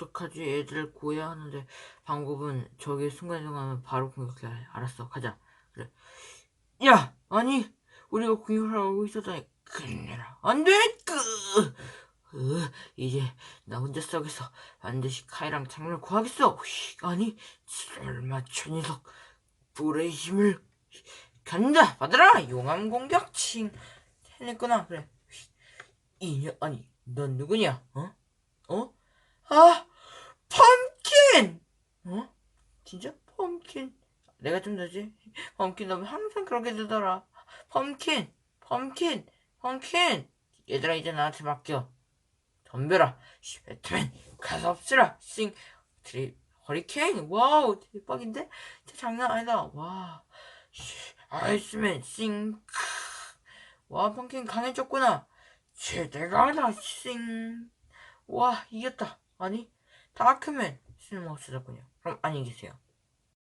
어떡하지? 애들 구해야 하는데 방법은 저기 순간이동하면 바로 공격해야 해. 알았어, 가자. 그래. 야, 아니 우리가 공격을 하고 있었다니 큰일이라. 안 돼. 끄. 으, 이제 나 혼자 썩에서 반드시 카이랑 창문을 구하겠어. 휘, 아니 설마 저 녀석 불의 힘을 간다. 받아라. 용암 공격 칭. 해냈구나. 그래. 휘, 이녀 아니 넌 누구냐? 어? 어? 아, 펌킨! 어? 진짜? 펌킨. 내가 좀 되지? 펌킨, 너 항상 그렇게 되더라. 펌킨! 펌킨! 펌킨! 얘들아, 이제 나한테 맡겨. 덤벼라. 씨, 배트맨, 가서 없애라. 싱, 드리, 허리케인. 와우, 대박인데? 진짜 장난 아니다. 와. 씨, 아이스맨, 싱, 크. 와, 펌킨 강해졌구나. 최대가다, 싱. 와, 이겼다. 아니, 다크맨. 쓸모없어졌군요. 그럼 안녕히 계세요.